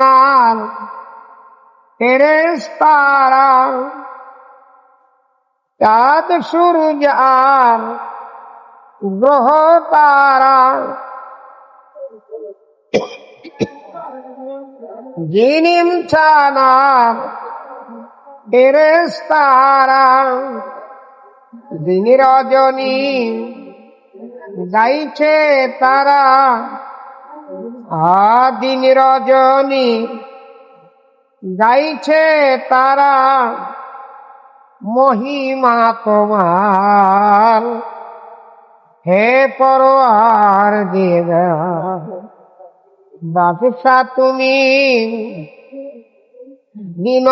আর ফেরেশতারা চাঁদ সূর্য আর গ্রহ তারা। জিনিম ছানা ফেরেশতারা দিন রজনী গাইছে তারা। আদিন রজনী গাইছে তারা মহিমা তোমার। হে পরোয়ার দেবা বাদশা তুমি দিন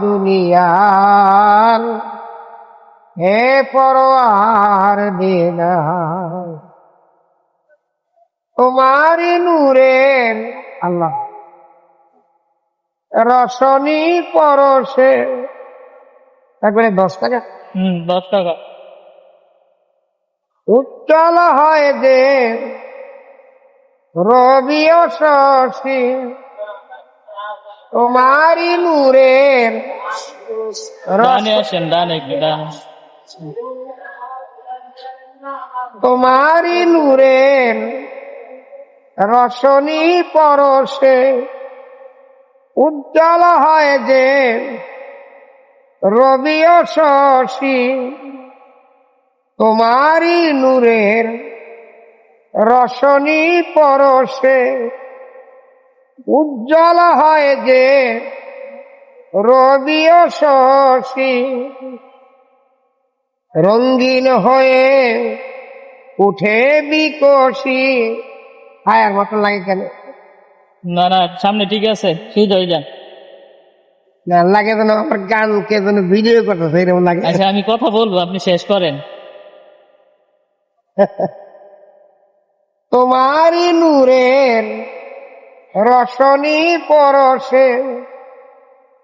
দুনিয়ার। হে পরোয়ার দেবা তোমারি নূরের আল্লাহ। রসনী পরশে। একবারে দশ টাকা। হম দশ টাকা। উজ্জ্বল হয় যে রবি শশী। তোমারি নূরের তোমারি নূরের রসনী পরশে উজ্জ্বল হয় যে রবি শশী তোমারি নূরের রসনী পরশে উজ্জ্বল হয় যে রবি শশী রঙ্গিন হয়ে উঠে বিকশি। হায়ার মতো লাগে কেন? না না সামনে ঠিক আছে সুদ হয়ে যান না লাগে যেন আমার গানকে যেন ভিডিও করতেছে এরকম লাগে। আচ্ছা আমি কথা বলব আপনি শেষ করেন। তোমারই নূরের রসনী পরশে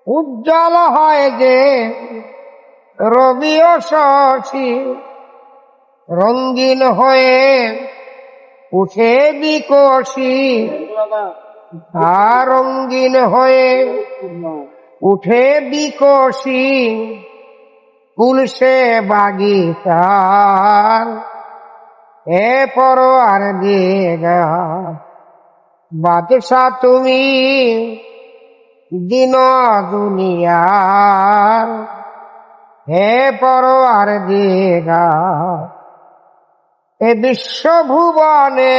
উজ্জ্বল হয় যে রবি ও শশী রঙ্গিন হয়ে উঠে বিকশি আর রঙ্গিন হয়ে উঠে বিকশি কুলসে বাগিচার এ পরোয়ার দিয়েগা বাদশা তুমি দিন দুনিয়ার। হে পরোয়ার দিয়েগা এ বিশ্বভুবনে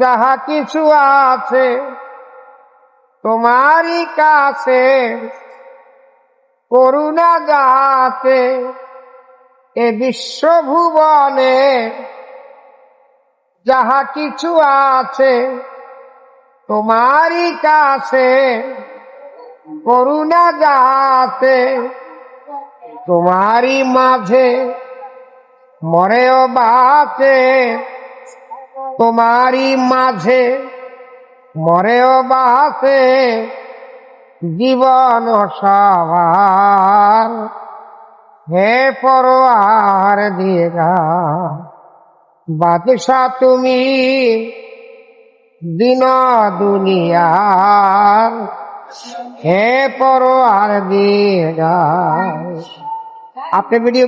যাহা কিছু আছে তোমারই কাছে, করুণা গাতে এ বিশ্বভুবনে যাহা কিছু আছে তোমারই কাছে, করুণা গাতে তোমারই মাঝে মরেও বাঁচে, তোমারই মাঝে। মরেও বাঁচে, জীবন সবার। হে পরোয়ার দিগা বাদশা তুমি দিন দুনিয়ার। হে পরোয়ার দিগা আপনি ভিডিও